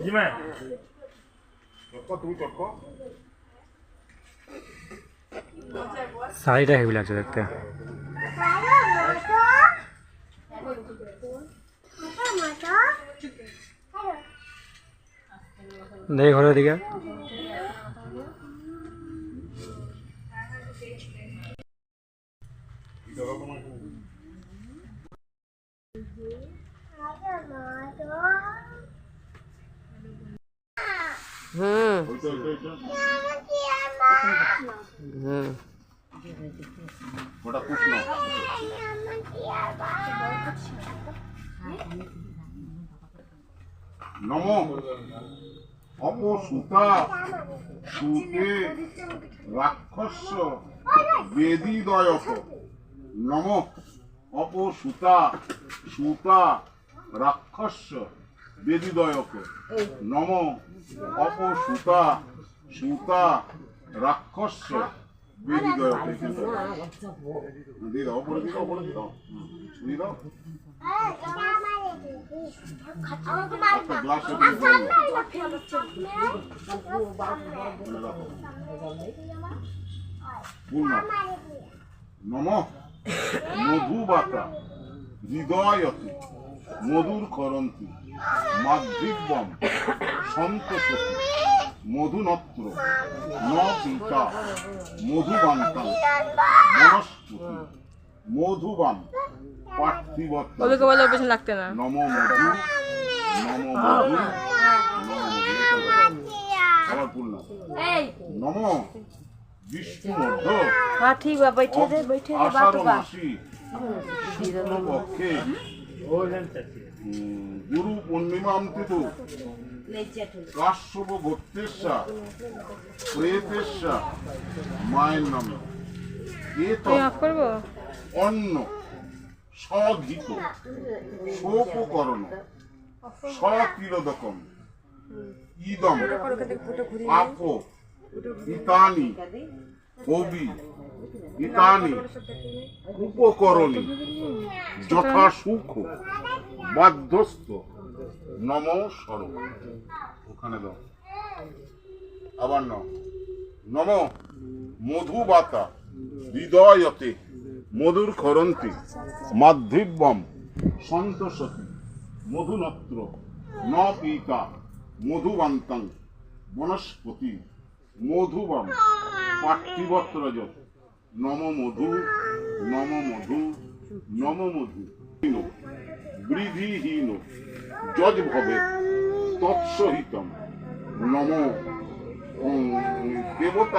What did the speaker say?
이만 চটকা তুমি শাড়িটা হেভি লাগছে দেখতে দেখি ঘরের দিকে। পুষ না নম। অপসুতা সুতে রাক্ষস বেদিদয়ক। নম। অপসুতা সুতা রাক্ষস বেদিদয়ক নম। অপসুতা সুতা রাক্ষস বেদিদয়ক দিয়ে দাও বলে দিয়ে মধুর করন্তি। মাদ্রিগম সন্তপতি মধুনত্র নিতা মধুবান মনস্পতি মধুবান পার্থিবত লাগতে না। নম মধু নম মধু নম বিষ্ণু মধ্য বা গুরু পূর্ণিমান্তিত কাশ্যপ গোত্রেশা প্রেতেশা মায়ের নামে। এ তো অন্ন সঘিত সোপকরণ সকিরদকম ইদম আপ ইতানি কবি ইতানি উপকরণী যথা সুখ বাধ্যস্থ। নম সর ওখানে দাও। আবার নম। মধুবাতা। হৃদয়তে। মধুর খরন্তি। মাধ্যিব্যম সন্তোষতি। মধুনত্র। ন পিতা। মধুবান্তাং। বনস্পতি। মধুবম। পার্থিবত্রজ নম মধু। নম মধু। নম মধু। বৃদ্ধিহীন যজ ভবে তৎসহিতম নম দেবতা।